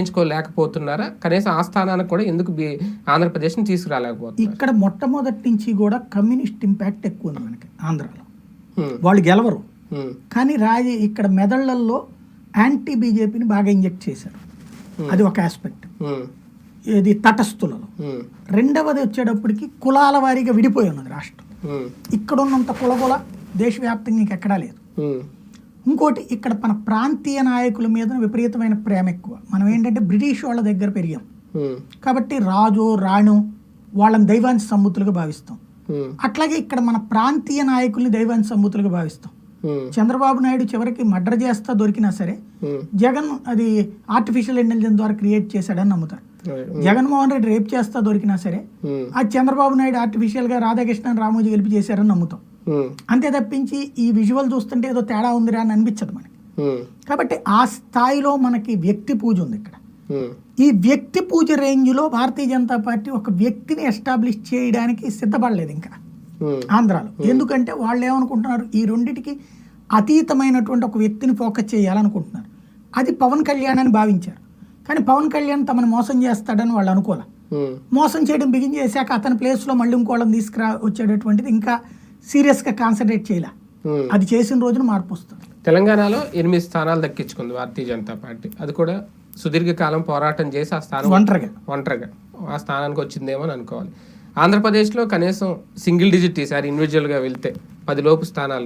ఎంచుకోలేకపోతున్నారా కనీసం ఆ స్థానానికి కూడా ఎందుకు ఆంధ్రప్రదేశ్ని తీసుకురాలేకపోతున్నారు? ఇక్కడ మొట్టమొదటి నుంచి కూడా కమ్యూనిస్ట్ ఇంపాక్ట్ ఎక్కువ ఉంది మనకి ఆంధ్రాలో. వాళ్ళు గెలవరు. కానీ రాజ ఇక్కడ మెదళ్ళలో యాంటీ బీజేపీని బాగా ఇంజెక్ట్ చేశారు. అది ఒక ఆస్పెక్ట్ ఇది తటస్థులలో. రెండవది వచ్చేటప్పటికి కులాల వారీగా విడిపోయి ఉన్నది రాష్ట్రం. ఇక్కడ ఉన్నంత కులగొల దేశవ్యాప్తంగా ఇంకెక్కడా లేదు. ఇంకోటి ఇక్కడ మన ప్రాంతీయ నాయకుల మీద విపరీతమైన ప్రేమ ఎక్కువ. మనం ఏంటంటే బ్రిటిష్ వాళ్ళ దగ్గర పెరిగాం. కాబట్టి రాజు రాణు వాళ్ళని దైవాంశ సంబూతులుగా భావిస్తాం. అట్లాగే ఇక్కడ మన ప్రాంతీయ నాయకుల్ని దైవాంశ సంబూతులుగా భావిస్తాం. చంద్రబాబు నాయుడు చివరికి మర్డర్ చేస్తా దొరికినా సరే జగన్ అది ఆర్టిఫిషియల్ ఇంటెలిజెన్స్ ద్వారా క్రియేట్ చేశాడని నమ్ముతారు. జగన్మోహన్ రెడ్డి రేప్ చేస్తా దొరికినా సరే అది చంద్రబాబు నాయుడు ఆర్టిఫిషియల్గా రాధాకృష్ణన్ రామోజీ గెలిపి చేశారని నమ్ముతాం. అంతే తప్పించి ఈ విజువల్ చూస్తుంటే ఏదో తేడా ఉందిరా అని అనిపించదు మనకి. హ్మ్, కాబట్టి ఆ స్థాయిలో మనకి వ్యక్తి పూజ ఉంది ఇక్కడ. హ్మ్, ఈ వ్యక్తి పూజ రేంజ్లో భారతీయ జనతా పార్టీ ఒక వ్యక్తిని ఎస్టాబ్లిష్ చేయడానికి సిద్ధపడలేదు ఇంకా. ఆంధ్రాలో. ఎందుకంటే వాళ్ళు ఏమనుకుంటున్నారు? ఈ రెండిటికి అతీతమైనటువంటి ఒక వ్యక్తిని ఫోకస్ చేయాలనుకుంటున్నారు. అది పవన్ కళ్యాణ్ అని భావించారు. కానీ పవన్ కళ్యాణ్ తమను మోసం చేస్తాడని వాళ్ళు అనుకోలే మోసం చేయడం బిగిన్ చేశాక అతని ప్లేస్లో మళ్ళీ ఇంకోళ్ళని తీసుకురా వచ్చేటటువంటిది ఇంకా సీరియస్గా కాన్సన్ట్రేట్ చేయలే. అది చేసిన రోజున మార్పు వస్తుంది. తెలంగాణలో ఎనిమిది స్థానాలు దక్కించుకుంది భారతీయ జనతా పార్టీ. అది కూడా సుదీర్ఘకాలం పోరాటం చేసి ఆ స్థానం ఒంటరిగా. ఒంటరిగా. ఆ స్థానానికి వచ్చిందేమో అని అనుకోవాలి. ఆంధ్రప్రదేశ్లో కనీసం సింగిల్ డిజిట్ ఈసారి ఇండివిజువల్గా వెళ్తే పది లోపు స్థానాలు